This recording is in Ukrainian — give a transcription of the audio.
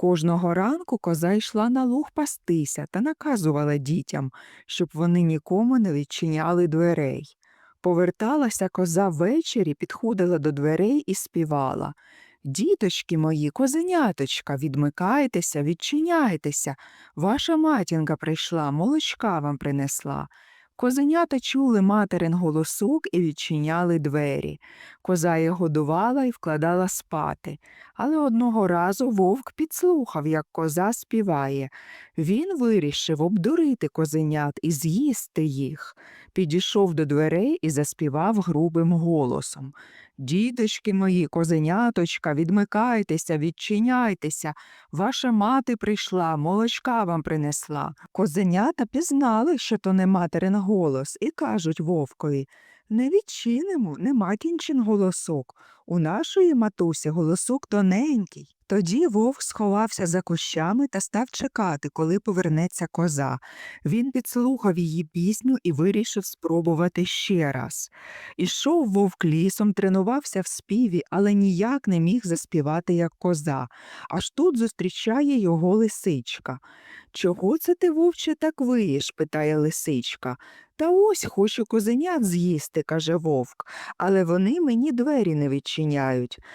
Кожного ранку коза йшла на луг пастися та наказувала дітям, щоб вони нікому не відчиняли дверей. Поверталася коза ввечері, підходила до дверей і співала. Діточки мої, козеняточка, відмикайтеся, відчиняйтеся. Ваша матінка прийшла, молочка вам принесла. Козенята чули материн голосок і відчиняли двері. Коза їх годувала і вкладала спати. Але одного разу вовк підслухав, як коза співає. Він вирішив обдурити козенят і з'їсти їх. Підійшов до дверей і заспівав грубим голосом. Діточки мої, козеняточка, відмикайтеся, відчиняйтеся. Ваша мати прийшла, молочка вам принесла. Козенята пізнали, що то не материн голос, і кажуть вовкові не відчинимо, нема кінчин голосок. У нашої матусі голосок тоненький. Тоді вовк сховався за кущами та став чекати, коли повернеться коза. Він підслухав її пісню і вирішив спробувати ще раз. Ішов вовк лісом, тренувався в співі, але ніяк не міг заспівати, як коза. Аж тут зустрічає його лисичка. Чого це ти, вовче, так виєш? питає лисичка. Та ось хочу козенят з'їсти, каже вовк, але вони мені двері не відчиняють.